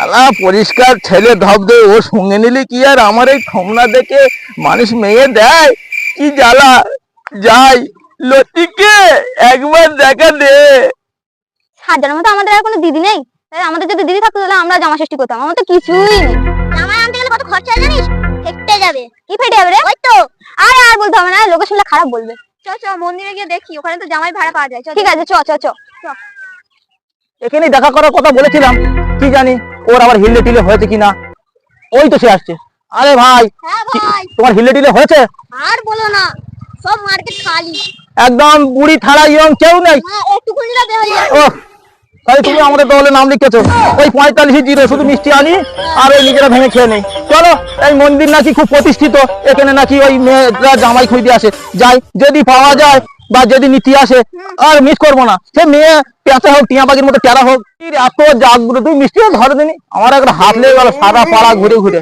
আলা পরিষ্কার ছেলে ধপ দে ও সঙ্গে নিলে কি আর আমার এই থমনা দেখে মানুষ মেয়ে দেয়? কি জ্বালা? যাই লতিকে একবার দেখা দে। সাজানোর মতো আমাদের আর কোনো দিদি নেই। তাই আমাদের যদি দিদি থাকতো তাহলে আমরা জামা ষষ্ঠী করতাম। আমার তো কিছুই নেই। জামা আনতে গেলে কত খরচা জানিস? ফেটে যাবে। কি ফেটে যাবে রে? ওই তো। আর আর বলতে হবে না লোকে শুনলে খারাপ বলবে। চ চ মন্দিরে গিয়ে দেখি। ওখানে তো জামাই ভাড়া পাওয়া যায়। চ ঠিক আছে চ চ চ। এখানে দেখা করার কথা বলেছিলাম। কি জানি? ওর আবার হিলে টিলে হয়েছে কিনা? ওই তো সে আসছে। আরে ভাই হ্যাঁ তোমার হিলে টিলে হয়েছে? আর বলো না সব মার্কেট খালি। একদম বুড়ি থাড়া ইয়ং কেউ নেই। হ্যাঁ ও তাহলে তুমি আমাদের দলে নাম লিখেছো। ওই পঁয়তাল্লিশ জিরো শুধু মিষ্টি আনি আর ওই নিজেরা ভেঙে খেয়ে নেই। চলো এই মন্দির নাকি খুব প্রতিষ্ঠিত এখানে নাকি ওই মেয়েরা জামাই খুঁজতে আসে। যাই যদি পাওয়া যায় বা যেদিন ইতিহাসে আসে আর মিস করব না। সে মেয়ে পেঁচা হোক টিয়া পাখির মতো টেরা হোক এত জাগ্রত তুই মিষ্টি ধরে দিনি আমার একটা হাত লেগে গেল সারা পাড়া ঘুরে ঘুরে।